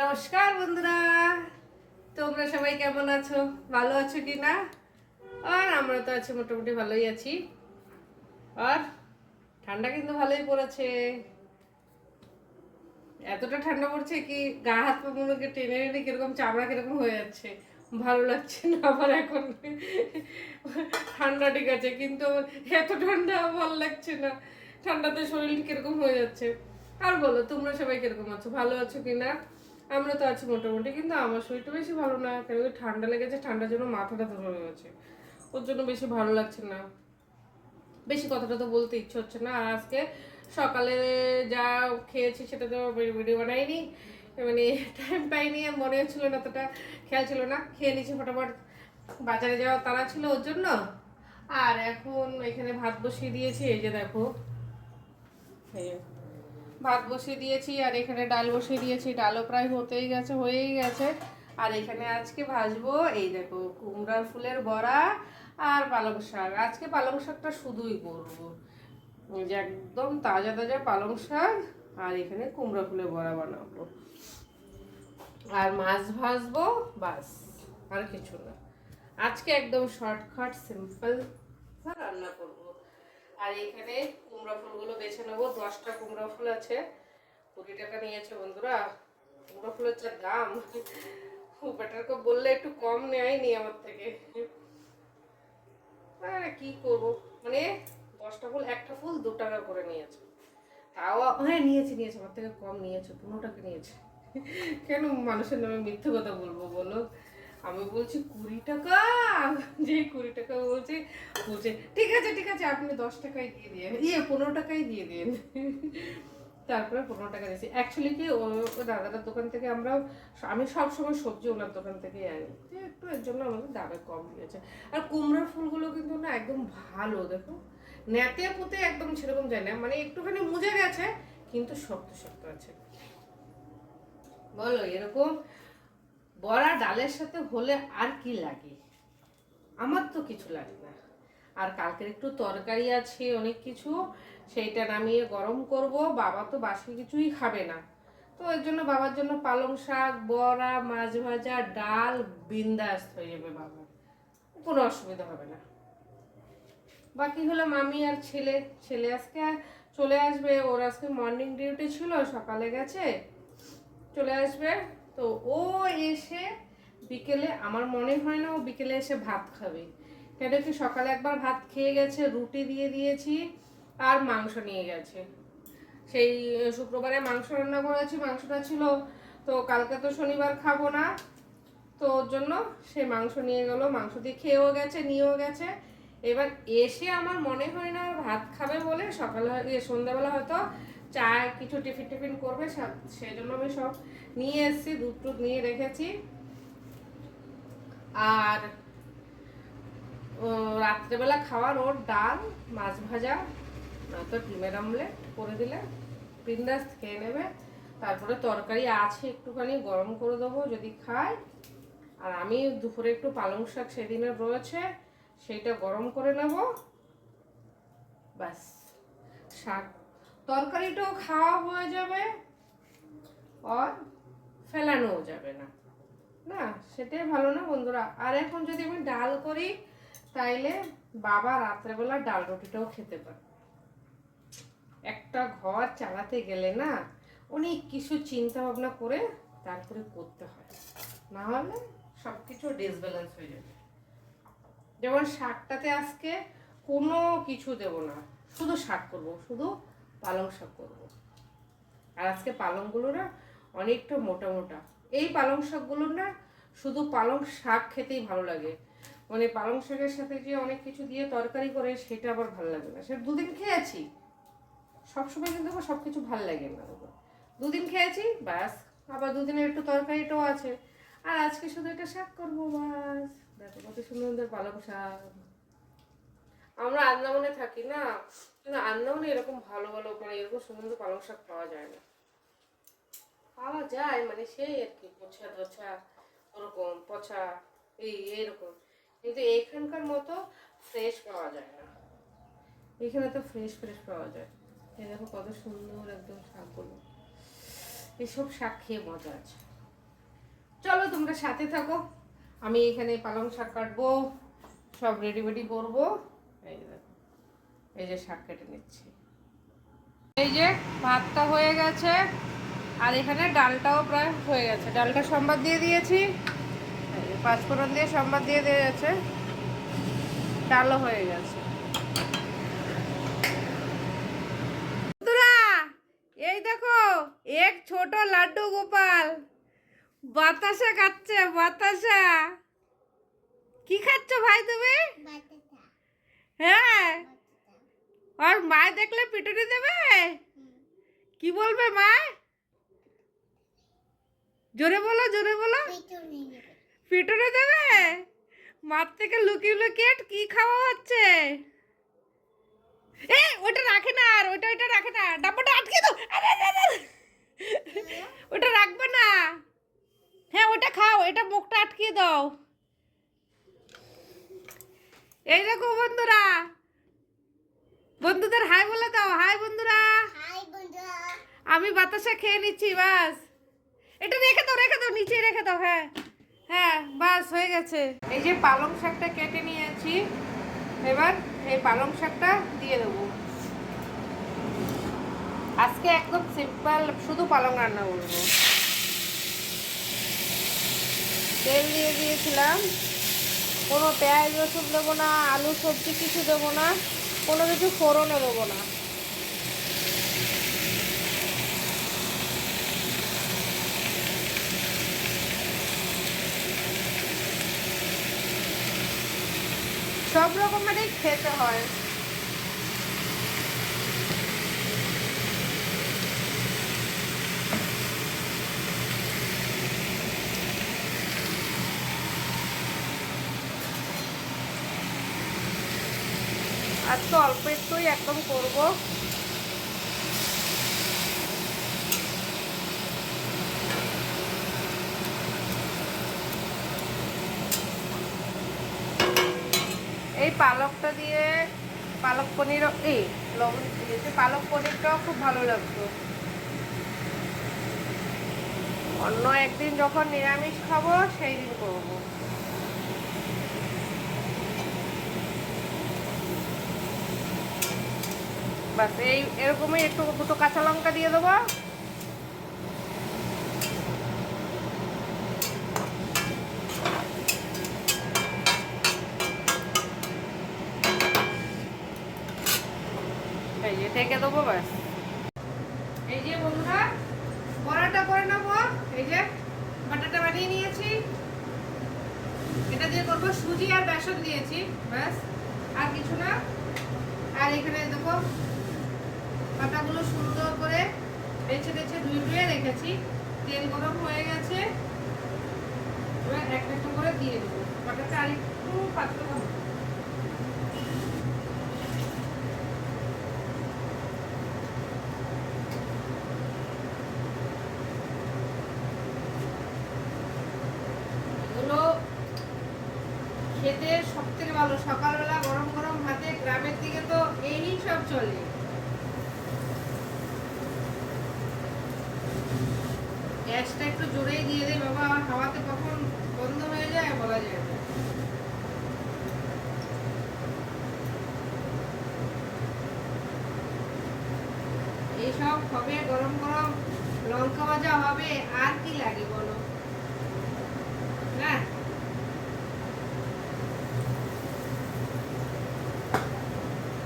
নমস্কার বন্ধুরা। তোমরা সবাই কেমন আছো? ভালো আছো কি না? আর আমরা তো আছি মোটামুটি ভালোই আছি। আর ঠান্ডা কিন্তু ভালোই পড়েছে। এতটা ঠান্ডা পড়ছে কি গা হাত পা মুখে টেনে টেনে কীরকম চামড়া কীরকম হয়ে যাচ্ছে। ভালো লাগছে না আবার এখন। ঠান্ডা ঠিক আছে, কিন্তু এত ঠান্ডা ভালো লাগছে না। ঠান্ডাতে শরীর কীরকম হয়ে যাচ্ছে। আর বলো, তোমরা সবাই কীরকম আছো? ভালো আছো কি না? আমরা তো আছি মোটামুটি কিন্তু আমার শরীরটা বেশি ভালো না। কেন কি ঠান্ডা লেগেছে ঠান্ডার জন্য মাথাটা ধরে গেছে। ওর জন্য বেশি ভালো লাগছে না। বেশি কথাটা তো বলতে ইচ্ছে হচ্ছে না। আর আজকে সকালে যা খেয়েছি সেটা তো ভিডিও বানাইনি। মানে টাইম পাইনি আর মনে ছিল না অতটা খেয়াল ছিল না। খেয়ে নিয়েছি ফটাফট। বাজারে যাওয়া তারা ছিল ওর জন্য। আর এখন এখানে ভাত বসিয়ে দিয়েছি এই যে দেখো। এই যে, ভাত বসিয়ে দিয়েছি, আর এখানে ডাল বসিয়ে দিয়েছি, ডালও প্রায় হতেই গেছে, হয়েই গেছে। আর এখানে আজকে ভাজবো, এই দেখো, কুমড়ার ফুলের বড়া আর পালং শাক। আজকে পালং শাকটা শুধুই করব। যে একদম তাজা তাজা পালং শাক, আর এখানে কুমড়া ফুলের বড়া বানাবো। আর মাছ ভাজবো, বাস, আর কিছু না। আজকে একদম শর্টকাট সিম্পল রান্না করব। আর এখানে কুমড়া বেছে নেব, দশটা কুমড়া ফুল আছে। কুড়ি টাকা নিয়েছে বন্ধুরা। কুমড়ো ফুলের যা দাম বেটারকে বললে একটু কম নেয়নি আমার থেকে। আরে কি করব? মানে দশটা ফুল, একটা ফুল দু টাকা করে নিয়েছে। তাও হ্যাঁ নিয়েছি, নিয়েছে। আমার থেকে কম নিয়েছে, পনেরো টাকা নিয়েছে। কেন মানুষের নামে মিথ্যে কথা বলব বলো? আমি বলছি কুড়ি টাকা? যে কুড়ি টাকা বলছে বলছে, ঠিক আছে ঠিক আছে, আপনি দশ টাকায় দিয়ে দিন ইয়ে পনেরো টাকাই দিয়ে দিন তারপরে পনেরো টাকা দিয়েছি। অ্যাকচুয়ালি কি দাদাটার দোকান থেকে আমরা আমি সব সময় সবজি ওনার দোকান থেকেই আনি। একটু এর জন্য আমাদের দামে কম দিয়েছে। আর কুমড়োর ফুলগুলো কিন্তু না একদম ভালো, দেখো। নেতে পুঁতে একদম সেরকম যায় না। মানে একটুখানি মুজে গেছে, কিন্তু শক্ত শক্ত আছে। বলো, এরকম বড়া ডালের সাথে হলে আর কি লাগে? আমার তো কিছু লাগে না। আর কালকের একটু তরকারি আছে, অনেক কিছু, সেইটা নামিয়ে গরম করব। বাবা তো বাসি কিছুই খাবে না। তো এর জন্য বাবার জন্য পালং শাক, বড়া, মাছ ভাজা, ডাল বিন্দাস হয়ে যাবে বাবার কোনো অসুবিধা হবে না। বাকি হলো মামি আর ছেলে। ছেলে আজকে চলে আসবে। ওর আজকে মর্নিং ডিউটি ছিল, সকালে গেছে। চলে আসবে। তো ও এসে বিকেলে, আমার মনে হয় না ও বিকেলে এসে ভাত খাবে। কেন কি সকালে একবার ভাত খেয়ে গেছে, রুটি দিয়ে দিয়েছি আর মাংস নিয়ে গেছে। সেই শুক্রবারে মাংস রান্না করেছি, মাংসটা ছিল, তো কালকে তো শনিবার খাব না। তো ওর জন্য সে মাংস নিয়ে গেল, মাংস দিয়ে খেয়েও গেছে, নিয়েও গেছে। এবার এসে আমার মনে হয় না ভাত খাবে বলে সকালে, সন্ধ্যাবেলা হয়তো চা কিছু টিফিন টিফিন করবে সব- সেই জন্য আমি সব নিয়ে এসেছি, দুধ টুধ নিয়ে রেখেছি। আর রাত্রেবেলা খাওয়ার ওর ডাল, মাছ ভাজা, নয়তো ডিমের আমলেট করে দিলে, বিন্দাস খেয়ে নেবে। তারপরে তরকারি আছে একটুখানি, গরম করে দেবো যদি খায়। আর আমি দুপুরে একটু পালং শাক সেদিনের রয়েছে সেইটা গরম করে নেব। ব্যাস, শাক তরকারিটাও খাওয়া হয়ে যাবে আর ফেলানোও যাবে না। না, সেটাই ভালো না বন্ধুরা। আর এখন যদি আমি ডাল করি, তাইলে বাবা রাত্রেবেলা ডাল রুটিটাও খেতে পারে। একটা ঘর চালাতে গেলে না অনেক কিছু চিন্তা ভাবনা করে তারপরে করতে হয়। না হলে সব কিছু ডিসব্যালেন্স হয়ে যাবে। যেমন শাকটাতে আজকে কোনো কিছু দেব না, শুধু শাক করব, শুধু পালং শাক করব। আর আজকে পালংগুলো না অনেকটা মোটা মোটা। এই পালং শাকগুলো না শুধু পালং শাক খেতেই ভালো লাগে। মানে পালং শাকের সাথে যে অনেক কিছু দিয়ে তরকারি করে সেটা আবার ভালো লাগে না। সেটা দুদিন খেয়েছি। সবসময় কিন্তু আমার সব কিছু ভালো লাগে না। দুদিন খেয়েছি, ব্যাস। আবার দুদিনের একটু তরকারিটাও আছে। আর আজকে শুধু একটা শাক করব বাস দেখো কত সুন্দর পালং শাক। আমরা আন্দামানে থাকি না, কিন্তু আন্দামানে এরকম ভালো ভালো মানে এরকম সুন্দর পালং শাক পাওয়া যায় না। পাওয়া যায় মানে সেই আর কি, পচা দোছা ওরকম, পচা, এই, এইরকম। কিন্তু এখানকার মতো ফ্রেশ পাওয়া যায় না। এখানে তো ফ্রেশ ফ্রেশ পাওয়া যায়। এই দেখো কত সুন্দর একদম শাকগুলো। এসব শাক খেয়ে মজা আছে। চলো তোমরা সাথে থাকো। আমি এখানে পালং শাক কাটবো, সব রেডি বেডি করব। এই যে শাক কেটে নিচ্ছি। এই যে ভাতটা হয়ে গেছে, আর এখানে ডালটাও প্রায় হয়ে গেছে। ডালটা সম্বাদ দিয়ে দিয়েছি পাঁচফোড়ন দিয়ে সম্বাদ দিয়ে দিয়েছে, ডালও হয়ে গেছে। এই দেখো, এক ছোট লাড্ডু গোপাল। বাতাসা খাচ্ছে বাতাসা। কি খাচ্ছ ভাই তুমি? হ্যাঁ। আর মা দেখলে পিটুনি দেবে? কি বলবে মা জোরে বলো জোরে বলো। পিটুনি দেবে। মার থেকে লুকিয়ে লুকিয়ে কি খাওয়া হচ্ছে? এ ওটা রাখে না আর ওটা ওটা রাখে না। ডাব্বাটা আটকে দাও। আরে। ওটা রাখবে না। হ্যাঁ ওটা খাও এটা মুখটা আটকিয়ে দাও। এই দেখো বন্ধুরা। বন্ধুদের হাই বলে দাও। হাই বন্ধুরা। আমি বাতাসা খেয়ে নিচ্ছি বাস। এটা রেখে দাও রেখে দাও নিচে রেখে দাও হ্যাঁ। হ্যাঁ বাস হয়ে গেছে। এই যে পালং শাকটা কেটে নিয়েছি এবার এই পালং শাকটা দিয়ে দেবো। আজকে একদম সিম্পল শুধু পালং রান্না করব। তেল দিয়ে দিয়েছিলাম। কোনো পেঁয়াজ রসুন দেবো না, আলু সবজি কিছু দেবো না, কোনো কিছু ফোড়নও দেবো না। সব রকমেরই খেতে হয় আর তো একটুই একদম করব। এই পালকটা দিয়ে পালক পনির এই লবণ পালক পনিরটাও খুব ভালো লাগতো। অন্য একদিন যখন নিরামিষ খাব, সেই দিন করব। বাস, এই এরকমই একটু দুটো কাঁচা লঙ্কা দিয়ে দেবো। এই যে ঢেকে দেবো ব্যাস এই যে বন্ধুরা বড়াটা করে নেব। এই যে বাটাটা বানিয়ে নিয়েছি। এটা দিয়ে করব সুজি আর বেসন দিয়েছি ব্যাস আর কিছু না। আর এখানে দেখো পাতাগুলো সুন্দর করে বেছে বেছে ধুয়ে ধুয়ে রেখেছি। তেল গরম হয়ে গেছে। এবার এক একটা করে দিয়ে দেবো। পাতাটা আর একটু পাতলা হবে। খেতে সব থেকে ভালো। সকালবেলা গরম গরম ভাতে, গ্রামের দিকে তো এই সব চলে। গ্যাসটা একটু জোরেই দিয়ে দেয় বাবা কখন বন্ধ হয়ে যায় বলা যায় এইসব হবে গরম গরম লঙ্কা ভাজা হবে, আর কি লাগে বলো?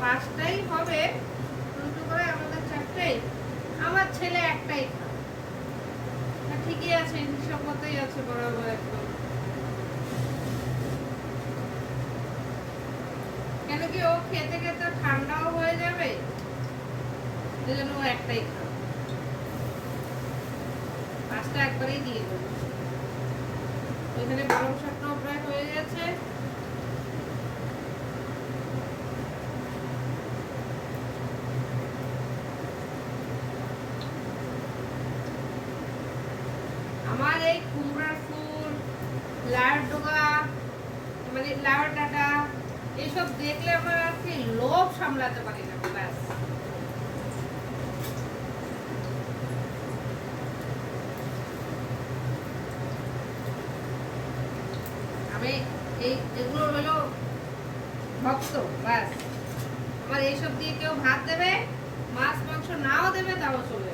পাঁচটাই হবে দুটো করে আমাদের চারটাই। আমার ছেলে একটাই তা ঠিকই আছে হিসাব আছে বরাবর কেন কি ও খেতে খেতে ঠান্ডাও হয়ে যাবে? সেজন্য ও একটাই খাবে। পাঁচটা একবারেই দিয়ে দেবো। এখানে পালং শাকটাও প্রায় হয়ে গেছে আমার এই কুমড়ার ফুল লাউর ডোগা মানে লাউর ডাটা এইসব দেখলে আমার আর কি লোভ সামলাতে পারি না, ব্যাস। আমি এই এগুলো হলো ভক্ত, ব্যাস। আমার এইসব দিয়ে কেউ ভাত দেবে, মাছ, মাংস নাও দেবে, তাও চলে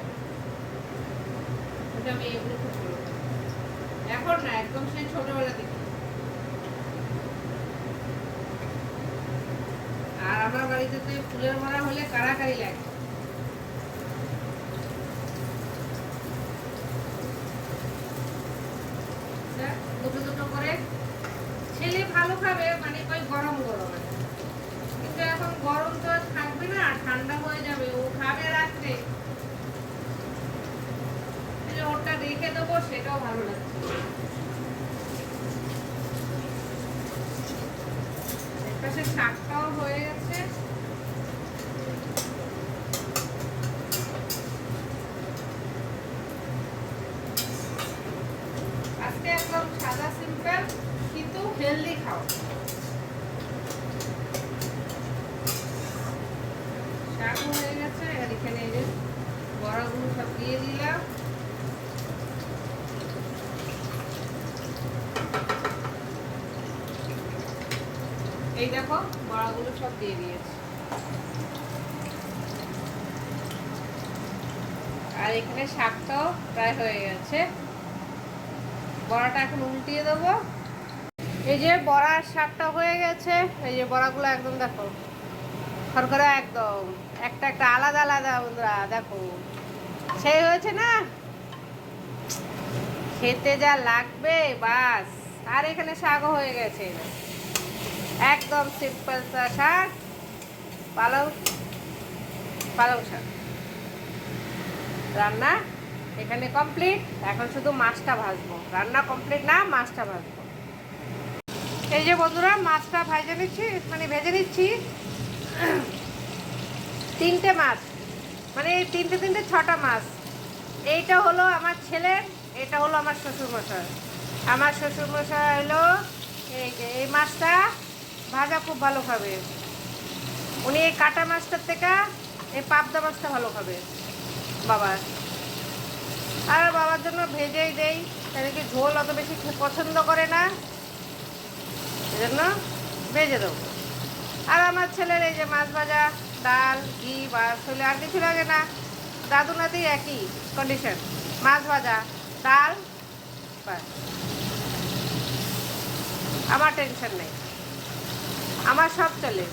আমি এগুলো খুব এখন না, একদম সেই ছোটবেলা থেকে আর আমার বাড়িতে তো ফুলের মারা হলে কাড়াকাড়ি লাগে। দুটো দুটো করে ছেলে ভালো খাবে মানে ওই গরম গরম। কিন্তু এখন গরম তো আর থাকবে না, ঠান্ডা হয়ে যাবে, ও খাবে রাত্রে। ওটা রেখে দেবো, সেটাও ভালো লাগছে। পাশে শাকটাও হয়ে গেছে। আজকে একদম সাদা সিম্পল, কিন্তু হেলদি খাও। শাক হয়ে গেছে, আর এখানে বড়াগুলো সব দিয়ে দিলাম। এই দেখো, বড়াগুলো সব দিয়ে দিয়েছি। আর এখানে শাকটাও প্রায় হয়ে গেছে। বড়াটা এখন উল্টিয়ে দেবো। এই যে বড়ার শাকটা হয়ে গেছে, এই যে বড়াগুলো একদম দেখো, খরখরা একদম, একটা একটা আলাদা আলাদা বন্ধুরা, দেখো। সেই হয়েছে না? খেতে যা লাগবে, বাস। আর এখানে শাকও হয়ে গেছে। একদম সিম্পল শাক, পালং পালং শাক। রান্না এখানে কমপ্লিট এখন শুধু মাছটা ভাজবো। রান্না কমপ্লিট না, মাছটা ভাজবো। এই যে বন্ধুরা, মাছটা ভেজে নিচ্ছি মানে ভেজে নিচ্ছি। তিনটে মাছ মানে এই তিনটে তিনটে ছটা মাছ। এইটা হলো আমার ছেলের এটা হলো আমার শ্বশুরমশাই। আমার শ্বশুরমশাই হলো এই যে, এই মাছটা ভাজা খুব ভালো খাবে। উনি এই কাটা মাছটার থেকে এই পাবদা মাছটা ভালো খাবে। বাবা। আর বাবার জন্য ভেজেই দেই। তাহলে কি ঝোল অত বেশি পছন্দ করে না। এজন্য ভেজে দেবো। আর আমার ছেলের এই যে মাছ ভাজা, ডাল, ঘি বা হলে আর কিছু লাগে না। দাদু নাতি একই কন্ডিশন মাছ ভাজা, ডাল আমার টেনশন নেই। আমার সব চলে।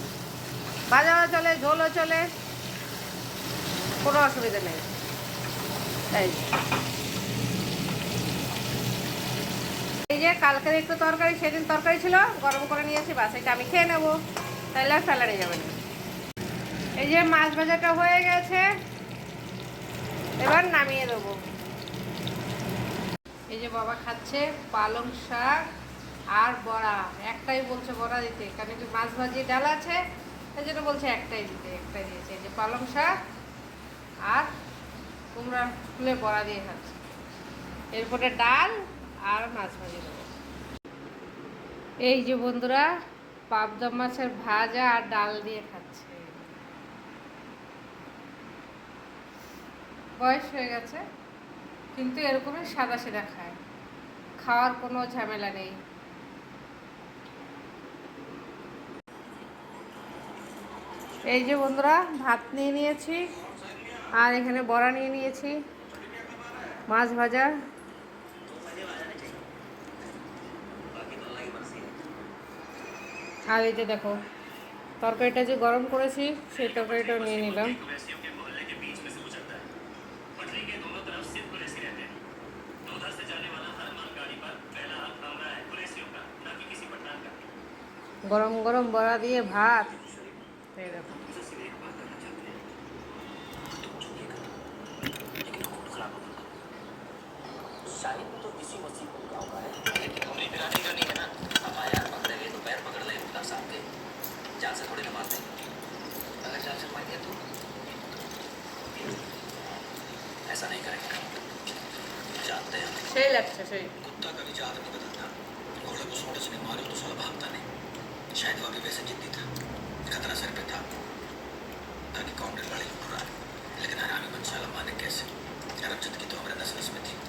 ভাজাও চলে, ঝোলও চলে। কোনো অসুবিধা নেই। এই। এই যে কালকের একটু তরকারি, সেদিন তরকারি ছিল, গরম করে নিয়েছি, বাস এটা আমি খেয়ে নেব। তাহলে আর ফেলারে যাবে না। এই যে মাছ ভাজাটা হয়ে গেছে, এবার নামিয়ে দেবো। এই যে বাবা খাচ্ছে পালং শাক আর বড়া, একটাই বলছে বড়া দিতে, কারণ কি মাছ ভাজি ডাল আছে, এই জন্য বলছে একটাই দিতে, একটাই দিয়েছে। এই যে পালং শাক আর কুমড়া ফুলে বড়া দিয়ে খাচ্ছে। এরপরে ডাল আর মাছ ভাজি দেবো। এই যে বন্ধুরা, পাবদা মাছের ভাজা আর ডাল দিয়ে খাচ্ছে। বয়স হয়ে গেছে, কিন্তু এরকমই সাদা সিধা খায়। খাওয়ার কোনো ঝামেলা নেই। এই যে বন্ধুরা, ভাত নিয়ে নিয়েছি। আর এখানে বড়া নিয়ে নিয়েছি। মাছ ভাজা। আর এই যে দেখো, তরকারিটা যে গরম করেছি, সেই তরকারিটাও নিয়ে নিলাম। গরম গরম বড়া দিয়ে ভাত। দেখো। शाहिद तो इसी मसीह को उठा हुआ है लेकिन हमारी बिरादरी का नहीं है ना हमारे हाथ पकड़े गए तो पैर पकड़ रहे मुल्ला साहब के जान से थोड़ी ना अगर जान से मार दिया तो ऐसा नहीं करेंगे जानते हैं सही लगता सही कुत्ता कभी जात नहीं बदलता घोड़े को सोटे से मारे तो साला भागता नहीं शायद वह भी वैसे जिद्दी था खतरा सर पे था ताकि काउंटर वाले लुट लेकिन हरामी मनशाला माने कैसे रमजत की तो हमारे नसलस में थी